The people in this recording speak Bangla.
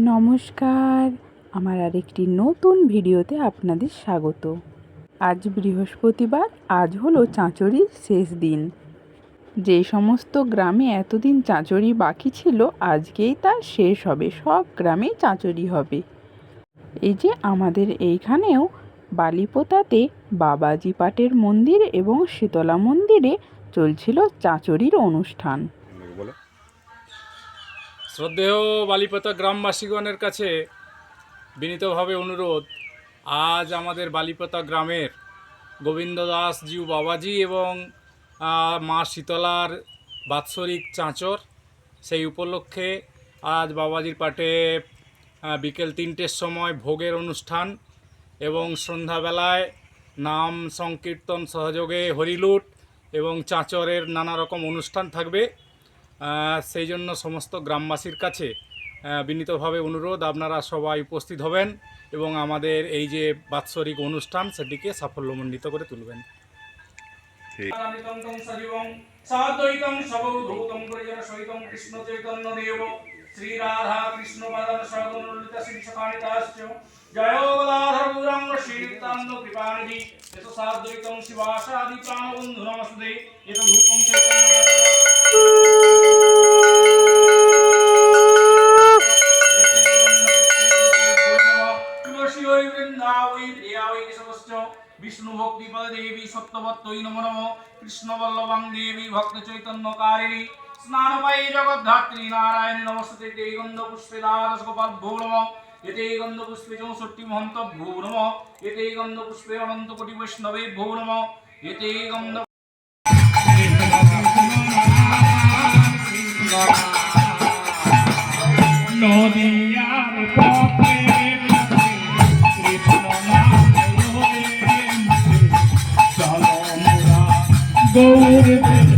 নমস্কার। আমার আরেকটি নতুন ভিডিওতে আপনাদের স্বাগত। আজ বৃহস্পতিবার, আজ হলো চাঁচড়ির শেষ দিন। যে সমস্ত গ্রামে এতদিন চাঁচড়ি বাকি ছিল, আজকেই তা শেষ হবে, সব গ্রামেই চাঁচড়ি হবে। এই যে আমাদের এইখানেও বালিপোতাতে বাবাজি পাটের মন্দির এবং শীতলা মন্দিরে চলছিল চাঁচড়ির অনুষ্ঠান। শ্রদ্ধেয় বালিপতা গ্রামবাসীগণের কাছে বিনীতভাবে অনুরোধ, আজ আমাদের বালিপতা গ্রামের গোবিন্দ দাস জিউ বাবাজি এবং মা শীতলার বাৎসরিক চাঁচর সেই উপলক্ষে আজ বাবাজির পাটে বিকেল তিনটের সময় ভোগের অনুষ্ঠান এবং সন্ধ্যাবেলায় নাম সংকীর্তন সহযোগে হরিলুট এবং চাঁচরের নানা রকম অনুষ্ঠান থাকবে। সেই জন্য সমস্ত গ্রামবাসীর কাছে বিনীতভাবে অনুরোধ আপনারা সবাই উপস্থিত হবেন এবং আমাদের এই যে বাৎসরিক অনুষ্ঠান সেটিকে সাফল্যমণ্ডিত করে তুলবেন। সহিতং কৃষ্ণ শ্রী শ্রীতান্দ কৃপানিধি এত সাদ্বৈতং শিবাসাদি প্রাণবন্ধু নমস্তে এত রূপং চৈতন্য কেশবশ্চ বিষ্ণু ভক্তি পদ দেবী সত্যবত্তই নম নম কৃষ্ণ বল্লভাং দেবী ভক্ত চৈতন্য কারিণী স্নানময়ী জগদ্ধাত্রী নারায়ণী নমস্তে তে গন্ধ পুষ্পে দ্বাদশ গোপাল ভো নম এতে গন্ধ পুষ্পে চৌষট্টি মহন্ত ভো নম এতে গন্ধ পুষ্পে অনন্ত কোটি বৈষ্ণবে ভো নম এতে গন্ধ নদিয়ার পথে oh